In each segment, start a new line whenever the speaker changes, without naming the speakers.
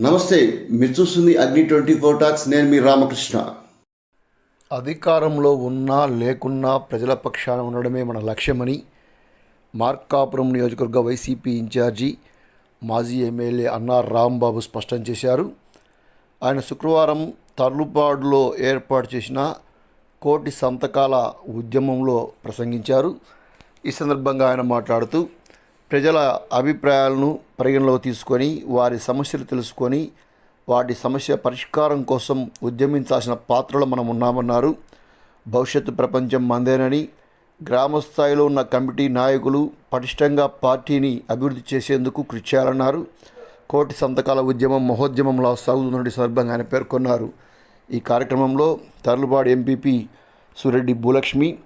నమస్తే మీరు చూస్తుంది అగ్ని ట్వంటీ ఫోర్ టాక్స్ నేను మీ రామకృష్ణ.
అధికారంలో ఉన్నా లేకున్నా ప్రజల పక్షాన ఉండడమే మన లక్ష్యమని మార్కాపురం నియోజకవర్గ వైసీపీ ఇన్ఛార్జి మాజీ ఎమ్మెల్యే అన్నార్ రాంబాబు స్పష్టం చేశారు. ఆయన శుక్రవారం తర్లుపాడులో ఏర్పాటు చేసిన కోటి సంతకాల ఉద్యమంలో ప్రసంగించారు. ఈ సందర్భంగా ఆయన మాట్లాడుతూ ప్రజల అభిప్రాయాలను పరిగణలోకి తీసుకొని వారి సమస్యలు తెలుసుకొని వాటి సమస్య పరిష్కారం కోసం ఉద్యమించాల్సిన పాత్రలో మనం ఉన్నామన్నారు. భవిష్యత్తు ప్రపంచం మందేనని గ్రామ స్థాయిలో ఉన్న కమిటీ నాయకులు పటిష్టంగా పార్టీని అభివృద్ధి చేసేందుకు కృషి చేయాలన్నారు. కోటి సంతకాల ఉద్యమం మహోద్యమంలో సాగుతున్న సందర్భంగా ఆయన పేర్కొన్నారు. ఈ కార్యక్రమంలో తర్లుబాడు ఎంపీపీ సురెడ్డి భూలక్ష్మి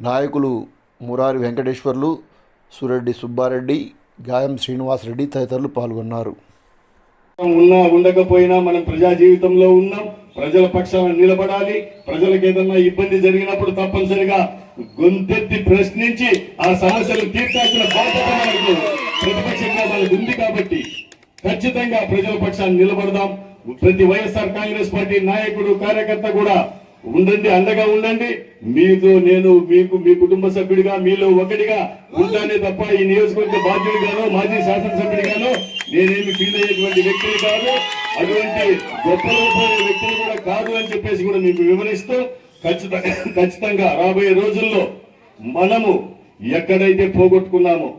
నాయకులు మురారి వెంకటేశ్వర్లు సురెడ్డి సుబ్బారెడ్డి గాయం శ్రీనివాసరెడ్డి తదితరులు పాల్గొన్నారు.
ఉన్నా ఉండకపోయినా మనం ప్రజా జీవితంలో ఉన్నాం. ప్రజల పక్షాన నిలబడాలి. ప్రజలకు ఏదన్నా ఇబ్బంది జరిగినప్పుడు తప్పనిసరిగా గొంతెత్తి ప్రశ్నించి ఆ సమస్యలు తీర్చాల్సిన బాధ్యత మనకు ప్రతిపక్షంగా మనకు ఉంది కాబట్టి ఖచ్చితంగా ప్రజల పక్షాన్ని నిలబడదాం. ప్రతి వైఎస్ఆర్ కాంగ్రెస్ పార్టీ నాయకుడు కార్యకర్త కూడా ఉండండి అండగా ఉండండి. మీతో నేను మీకు మీ కుటుంబ సభ్యుడిగా మీలో ఒకటిగా ఉంటానే తప్ప ఈ నియోజకవర్గ బాధ్యుడిగాను మాజీ శాసనసభ్యుడిగాను నేనేమి ఫీల్ అయ్యేటువంటి వ్యక్తిని కాదు. అటువంటి గొప్పలో వ్యక్తులు వ్యక్తిని కూడా కాదు అని చెప్పేసి కూడా మీకు వివరిస్తూ ఖచ్చితంగా ఖచ్చితంగా రాబోయే రోజుల్లో మనము ఎక్కడైతే పోగొట్టుకున్నామో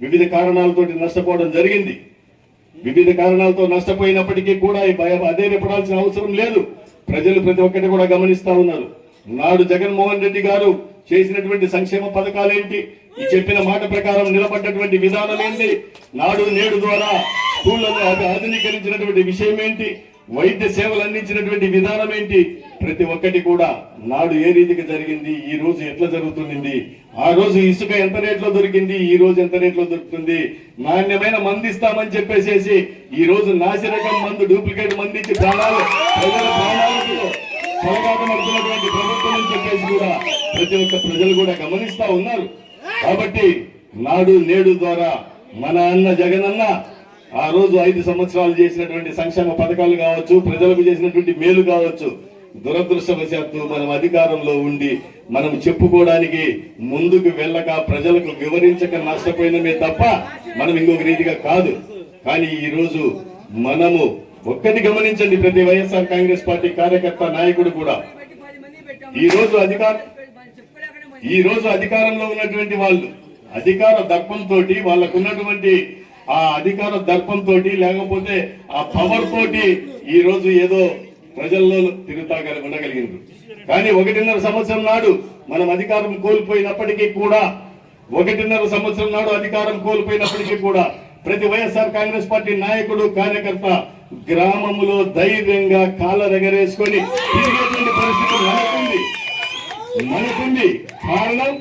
వివిధ కారణాలతోటి నష్టపోవడం జరిగింది. వివిధ కారణాలతో నష్టపోయినప్పటికీ కూడా అదే భయం అవసరం లేదు. ప్రజలు ప్రతి ఒక్కటి కూడా గమనిస్తా ఉన్నారు. నాడు జగన్మోహన్ రెడ్డి గారు చేసినటువంటి సంక్షేమ పథకాలేంటి ఏంటి? చెప్పిన మాట ప్రకారం నిలబడ్డటువంటి విధానం ఏంటి? నాడు నేడు ద్వారా స్కూళ్ళను ఆధునీకరించినటువంటి విషయం ఏంటి? వైద్య సేవలు అందించినటువంటి విధానం ఏంటి? ప్రతి ఒక్కటి కూడా నాడు ఏ రీతికి జరిగింది? ఈ రోజు ఎట్లా జరుగుతుంది ఆ రోజు ఇసుక ఎంత రేట్లో దొరికింది? ఈ రోజు ఎంత రేట్లో దొరుకుతుంది? నాణ్యమైన మంది ఇస్తామని చెప్పేసేసి ఈ రోజు నాసిరకం మందు డూప్లికేట్ మంది ఇచ్చి ప్రాణాలు ప్రజల ప్రాణాలకు ప్రభుత్వం అని చెప్పేసి కూడా ప్రతి ఒక్క ప్రజలు కూడా గమనిస్తా ఉన్నారు. కాబట్టి నాడు నేడు ద్వారా మన అన్న జగనన్న ఆ రోజు ఐదు సంవత్సరాలు చేసినటువంటి సంక్షేమ పథకాలు కావచ్చు ప్రజలకు చేసినటువంటి మేలు కావచ్చు దురదృష్టవశాత్తు మనం అధికారంలో ఉండి మనం చెప్పుకోవడానికి ముందుకు వెళ్ళక ప్రజలకు వివరించక నష్టపోయినమే తప్ప మనం ఇంకొక రీతిగా కాదు. కానీ ఈ రోజు మనము ఒక్కటి గమనించండి ప్రతి వైఎస్ఆర్ కాంగ్రెస్ పార్టీ కార్యకర్త నాయకుడు కూడా. ఈ రోజు అధికారం ఈ రోజు అధికారంలో ఉన్నటువంటి వాళ్ళు అధికార దర్పంతో వాళ్ళకున్నటువంటి ఆ అధికార దర్పంతో లేకపోతే ఆ పవర్ తోటి ఈ రోజు ఏదో ప్రజల్లో తిరుగుతా ఉండగలిగింది కానీ ఒకటిన్నర సంవత్సరం నాడు మనం అధికారం కోల్పోయినప్పటికీ కూడా ఒకటిన్నర సంవత్సరం నాడు అధికారం కోల్పోయినప్పటికీ కూడా ప్రతి వైఎస్ఆర్ కాంగ్రెస్ పార్టీ నాయకుడు కార్యకర్త గ్రామములో ధైర్యంగా కాళ్ళరెగరేసుకొని తిరిగేటువంటి పరిస్థితి మనకుంది. మనకుంది. కారణం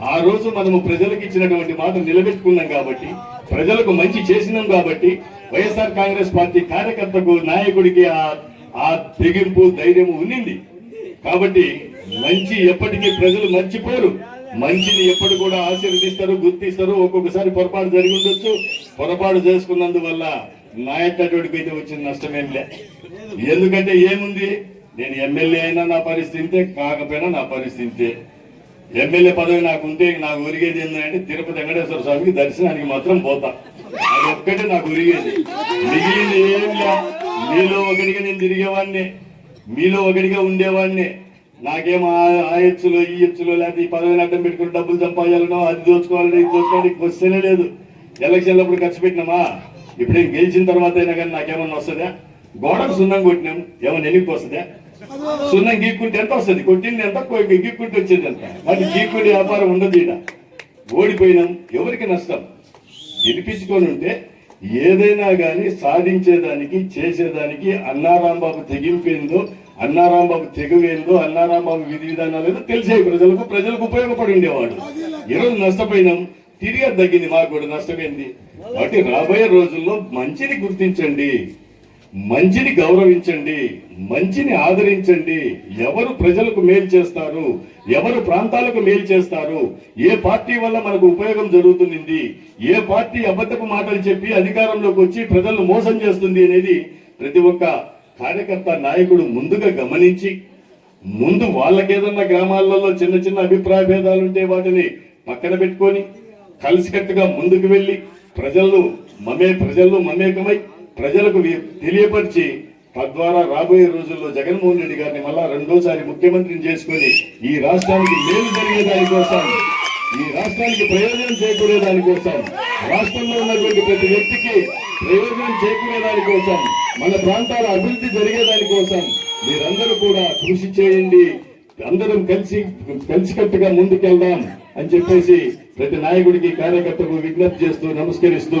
ఆ రోజు మనము ప్రజలకు ఇచ్చినటువంటి మాట నిలబెట్టుకున్నాం కాబట్టి ప్రజలకు మంచి చేసినాం కాబట్టి వైఎస్ఆర్ కాంగ్రెస్ పార్టీ కార్యకర్తకు నాయకుడికి ఆ ఆ తెగింపు ధైర్యము ఉన్నింది. కాబట్టి మంచి ఎప్పటికీ ప్రజలు మర్చిపోరు. మంచిని ఎప్పుడు కూడా ఆశీర్వదిస్తారు గుర్తిస్తారు. ఒక్కొక్కసారి పొరపాటు జరిగి ఉండొచ్చు. పొరపాటు చేసుకున్నందువల్ల నాయకుడికి అయితే వచ్చిన నష్టమేం లే. ఎందుకంటే ఏముంది? నేను ఎమ్మెల్యే అయినా నా పరిస్థితి కాకపోయినా నా పరిస్థితి ఎమ్మెల్యే పదవి నాకు ఉంటే నాకు ఒరిగేది ఏంటంటే తిరుపతి వెంకటేశ్వర స్వామికి దర్శనానికి మాత్రం పోతా. అది ఒక్కటే నాకు ఉరిగేది. మిగిలింది ఏం మీలో ఒకటిగా నేను తిరిగేవాడిని. మీలో ఒకటిగా ఉండేవాడిని. నాకేం ఆ- ఎచ్చులో ఈ ఎచ్చులో లేకపోతే ఈ పదవిని అడ్డం పెట్టుకుని డబ్బులు సంపాదించాలనో అది దోచుకోవాలని ఇది దోచుకోవాలి క్వశ్చనే లేదు. ఎలక్షన్లో అప్పుడు ఖర్చు పెట్టినామా? ఇప్పుడేం గెలిచిన తర్వాత అయినా కానీ నాకేమన్నా వస్తుందా? గోడకు సున్నం కొట్టినాం. ఏమన్నా ఎన్నికొస్తుందా సున్నం గీక్కుంటే ఎంత వస్తుంది? కొట్టింది ఎంత? గీక్కుంటే వచ్చేది ఎంత? మరి గీక్కుంటే వ్యాపారం ఉండదు ఈడ. ఓడిపోయినాం ఎవరికి నష్టం? గెలిపించుకొని ఉంటే ఏదైనా కానీ సాధించేదానికి చేసేదానికి అన్నారాంబాబు తెగింపేందో అన్నారాంబాబు తెగవేందో అన్నారాంబాబు విధి విధానాలు ఏదో తెలిసే ప్రజలకు ప్రజలకు ఉపయోగపడి ఉండేవాడు. ఈరోజు నష్టపోయినాం తిరిగి తగ్గింది మాకు కూడా నష్టమైంది. కాబట్టి రాబోయే రోజుల్లో మంచిని గుర్తించండి. మంచిని గౌరవించండి మంచిని ఆదరించండి. ఎవరు ప్రజలకు మేలు చేస్తారు ఎవరు ప్రాంతాలకు మేలు చేస్తారు ఏ పార్టీ వల్ల మనకు ఉపయోగం జరుగుతుంది ఏ పార్టీ అబద్ధపు మాటలు చెప్పి అధికారంలోకి వచ్చి ప్రజలను మోసం చేస్తుంది అనేది ప్రతి ఒక్క కార్యకర్త నాయకుడు ముందుగా గమనించి ముందు వాళ్ళకేదన్నా గ్రామాలలో చిన్న చిన్న అభిప్రాయ భేదాలు ఉంటే వాటిని పక్కన పెట్టుకొని కలిసికట్టుగా ముందుకు వెళ్ళి ప్రజలు మమే ప్రజల్లో మమేకమై ప్రజలకు తెలియపరిచి తద్వారా రాబోయే రోజుల్లో జగన్మోహన్ రెడ్డి గారిని మళ్ళా రెండోసారి ముఖ్యమంత్రిని చేసుకొని ఈ రాష్ట్రానికి మేలు జరిగే దానికోసం ఈ రాష్ట్రానికి ప్రయోజనం చేకూరే దానికోసం రాష్ట్రంలో ఉన్నటువంటి ప్రతి వ్యక్తికి ప్రయోజనం చేకూరే దానికోసం మన ప్రాంతాల అభివృద్ధి జరిగే దానికోసం మీరందరూ కూడా కృషి చేయండి. అందరం కలిసి కలిసికట్టుగా ముందుకెళ్దాం అని చెప్పేసి ప్రతి నాయకుడికి కార్యకర్తకు విజ్ఞప్తి చేస్తూ నమస్కరిస్తూ